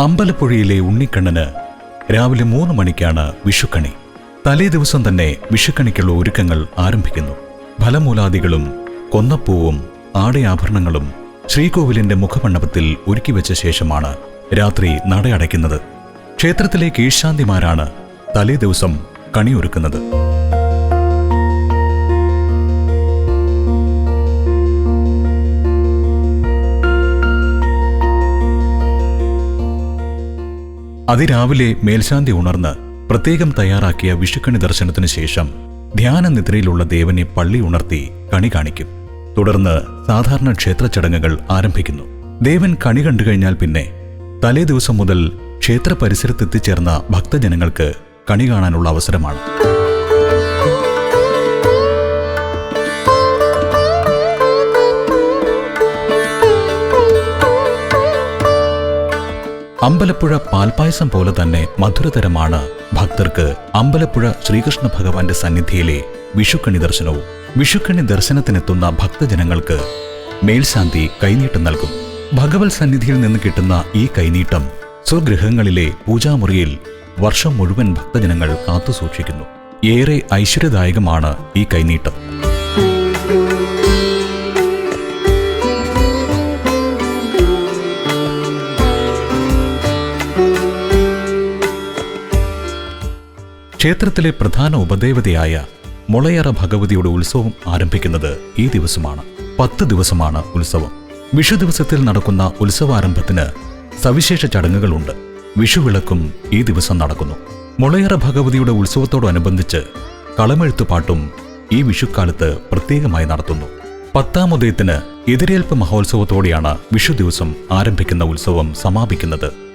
അമ്പലപ്പുഴയിലെ ഉണ്ണിക്കണ്ണന് രാവിലെ മൂന്ന് മണിക്കാണ് വിഷുക്കണി. തലേ ദിവസം തന്നെ വിഷുക്കണിക്കുള്ള ഒരുക്കങ്ങൾ ആരംഭിക്കുന്നു. ഫലമൂലാദികളും കൊന്നപ്പൂവും ആടയാഭരണങ്ങളും ശ്രീകോവിലിന്റെ മുഖമണ്ഡപത്തിൽ ഒരുക്കി വെച്ച ശേഷമാണ് രാത്രി നടയടയ്ക്കുന്നത്. ക്ഷേത്രത്തിലെ കീഴ്ശാന്തിമാരാണ് തലേ ദിവസം കണിയൊരുക്കുന്നത്. അതിരാവിലെ മേൽശാന്തി ഉണർന്ന് പ്രത്യേകം തയ്യാറാക്കിയ വിഷുക്കണി ദർശനത്തിനു ശേഷം ധ്യാനനിദ്രയിലുള്ള ദേവനെ പള്ളി ഉണർത്തി കണി കാണിക്കും. തുടർന്ന് സാധാരണ ക്ഷേത്ര ചടങ്ങുകൾ ആരംഭിക്കുന്നു. ദേവൻ കണി കണ്ടു കഴിഞ്ഞാൽ പിന്നെ തലേ ദിവസം മുതൽ ക്ഷേത്ര പരിസരത്തെത്തിച്ചേർന്ന ഭക്തജനങ്ങൾക്ക് കണി കാണാനുള്ള അവസരമാണ്. അമ്പലപ്പുഴ പാൽപായസം പോലെ തന്നെ മധുരതരമാണ് ഭക്തർക്ക് അമ്പലപ്പുഴ ശ്രീകൃഷ്ണ ഭഗവാന്റെ സന്നിധിയിലെ വിഷുക്കണി ദർശനവും. വിഷുക്കണി ദർശനത്തിനെത്തുന്ന ഭക്തജനങ്ങൾക്ക് മേൽശാന്തി കൈനീട്ടം നൽകും. ഭഗവത് സന്നിധിയിൽ നിന്ന് കിട്ടുന്ന ഈ കൈനീട്ടം സ്വഗൃഹങ്ങളിലെ പൂജാമുറിയിൽ വർഷം മുഴുവൻ ഭക്തജനങ്ങൾ കാത്തുസൂക്ഷിക്കുന്നു. ഏറെ ഐശ്വര്യദായകമാണ് ഈ കൈനീട്ടം. ക്ഷേത്രത്തിലെ പ്രധാന ഉപദേവതയായ മുളയറ ഭഗവതിയുടെ ഉത്സവം ആരംഭിക്കുന്നത് ഈ ദിവസമാണ്. പത്ത് ദിവസമാണ് ഉത്സവം. വിഷു ദിവസത്തിൽ നടക്കുന്ന ഉത്സവാരംഭത്തിന് സവിശേഷ ചടങ്ങുകളുണ്ട്. വിഷുവിളക്കും ഈ ദിവസം നടക്കുന്നു. മുളയറ ഭഗവതിയുടെ ഉത്സവത്തോടനുബന്ധിച്ച് കളമെഴുത്തുപാട്ടും ഈ വിഷുക്കാലത്ത് പ്രത്യേകമായി നടത്തുന്നു. പത്താം ഉദയത്തിന് എതിരേൽപ്പ് മഹോത്സവത്തോടെയാണ് വിഷു ദിവസം ആരംഭിക്കുന്ന ഉത്സവം സമാപിക്കുന്നത്.